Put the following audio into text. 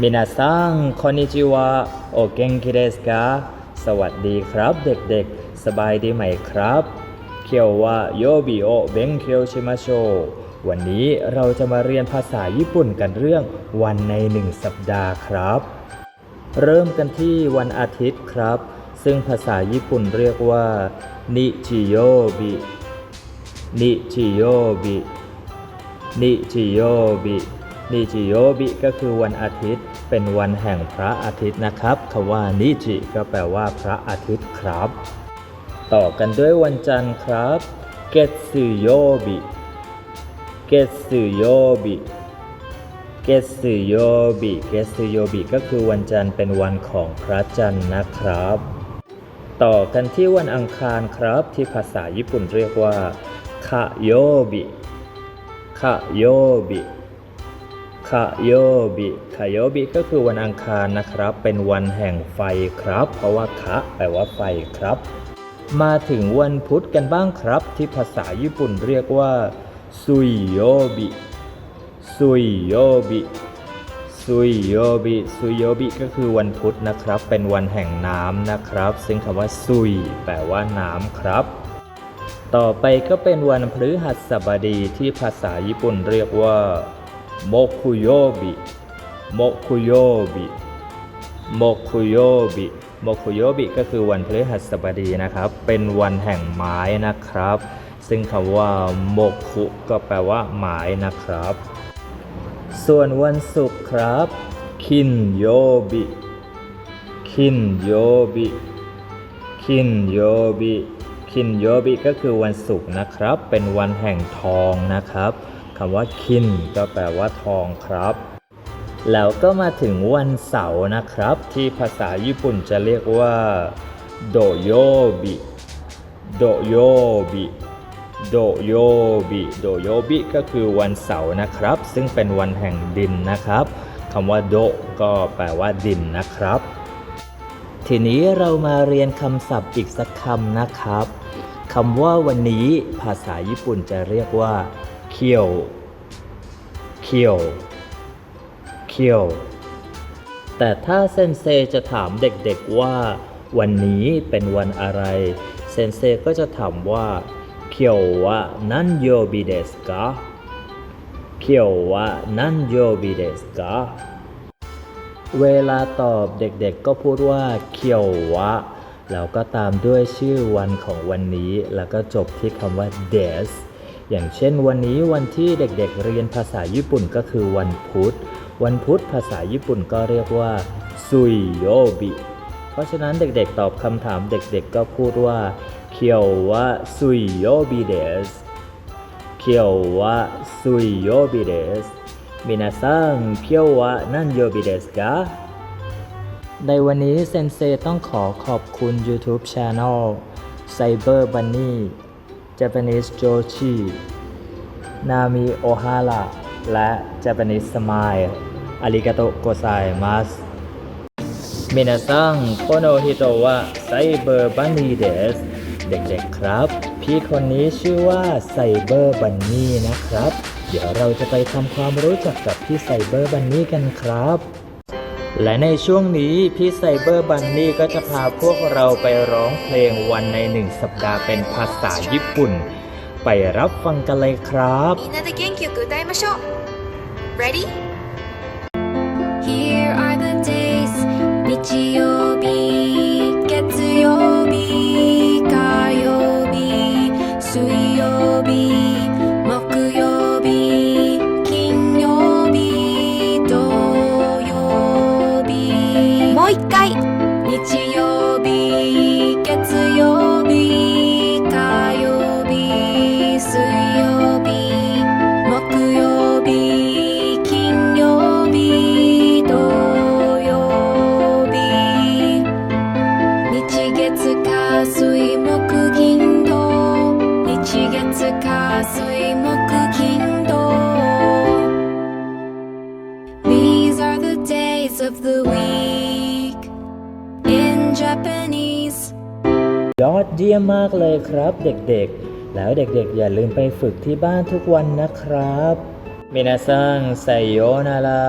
มินาซังคอนนิจิวะโอเกงคิเดสกาสวัสดีครับ เด็กๆ สบายดีไหมครับ เคียววะโยบิโอเบงเคียวชิมาโช วันนี้เราจะมาเรียนภาษาญี่ปุ่นกันเรื่องวันในหนึ่งสัปดาห์ครับ เริ่มกันที่วันอาทิตย์ครับ ซึ่งภาษาญี่ปุ่นเรียกว่านิจิโยบินิจิโยบินิจิโยบิ นิจิโยบิก็คือวันอาทิตย์ เป็นวันแห่งพระอาทิตย์นะครับคำว่านิจิก็แปลว่าพระอาทิตย์ครับ ต่อกันด้วยวันจันทร์ครับเกตสึโยบิเกตสึโยบิเกสึโยบิเกสึโยบิก็คือวันจันทร์เป็นวันของพระจันทร์นะครับ ต่อกันที่วันอังคารครับที่ภาษาญี่ปุ่นเรียกว่าคาโยบิคาโยบิ คาโยบิคาโยบิก็คือวันอังคารนะครับ เป็นวันแห่งไฟครับ เพราะว่าคะแปลว่าไฟครับ มาถึงวันพุธกันบ้างครับ ที่ภาษาญี่ปุ่นเรียกว่าซุยโยบิซุยโยบิซุยโยบิซุยโยบิก็คือวันพุธนะครับ เป็นวันแห่งน้ำนะครับ ซึ่งคำว่าซุยแปลว่าน้ำครับ ต่อไปก็เป็นวันพฤหัสบดีที่ภาษาญี่ปุ่นเรียกว่า โมคุโยบิโมคุโยบิโมคุโยบิโมคุโยบิก็คือวันพฤหัสบดีนะครับ เป็นวันแห่งไม้นะครับ ซึ่งคำว่าโมคุก็แปลว่าไม้นะครับ ส่วนวันศุกร์ครับคินโยบิคินโยบิคินโยบิคินโยบิก็คือวันศุกร์นะครับ เป็นวันแห่งทองนะครับ คำว่าคินก็แปลว่าทองครับ แล้วก็มาถึงวันเสาร์นะครับ ที่ภาษาญี่ปุ่นจะเรียกว่าโดโยบิโดโยบิโดโยบิโดโยบิก็คือวันเสาร์นะครับ ซึ่งเป็นวันแห่งดินนะครับคำว่าโดก็แปลว่าดินนะครับ ทีนี้เรามาเรียนคำศัพท์อีกสักคำนะครับคำว่าวันนี้ภาษาญี่ปุ่นจะเรียกว่า เคียวเคียวเคียว แต่ถ้าเซนเซจะถามเด็กๆว่า วันนี้เป็นวันอะไร เซนเซก็จะถามว่า เคียววะนันโยบิเดสกะเคียววะนันโยบิเดสกะเวลาตอบเด็กๆก็พูดว่าเคียววะแล้วก็ตามด้วยชื่อวันของวันนี้ แล้วก็จบที่คำว่า des อย่างเช่นวันนี้วันที่เด็กๆเรียนภาษาญี่ปุ่นก็คือวันพุธ วันพุธภาษาญี่ปุ่นก็เรียกว่าซุยโยบิเพราะฉะนั้นเด็กๆตอบคำถามเด็กๆก็พูดว่าเคียววะซุยโยบิเดสเคียววะซุยโยบิเดสมินาซังเคียววะนั่นโยบิเดสกะในวันนี้เซนเซต้องขอขอบคุณ YouTube Channel Cyber Bunny Japanese Joshi Nami Ohara และ Japanese Smile อาริกาโตโกไซมัสมินาซังโคโนฮิโตะไซเบอร์บันนีเดสเด็กๆครับ พี่คนนี้ชื่อว่าไซเบอร์บันนี่นะครับ เดี๋ยวเราจะไปทำความรู้จักกับพี่ไซเบอร์บันนี่กันครับ และในช่วงนี้พี่ไซเบอร์บันนี่ก็จะพาพวกเราไปร้องเพลงวันในหนึ่งสัปดาห์เป็นภาษาญี่ปุ่น ไปรับฟังกันเลยครับ みんなで元気よく歌いましょう Ready? Here are the days 日曜日 of the week in Japanese ยอดเยี่ยมมากเลยครับเด็กๆ แล้วเด็กๆ อย่าลืมไปฝึกที่บ้านทุกวันนะครับมินาซังไซโยนารา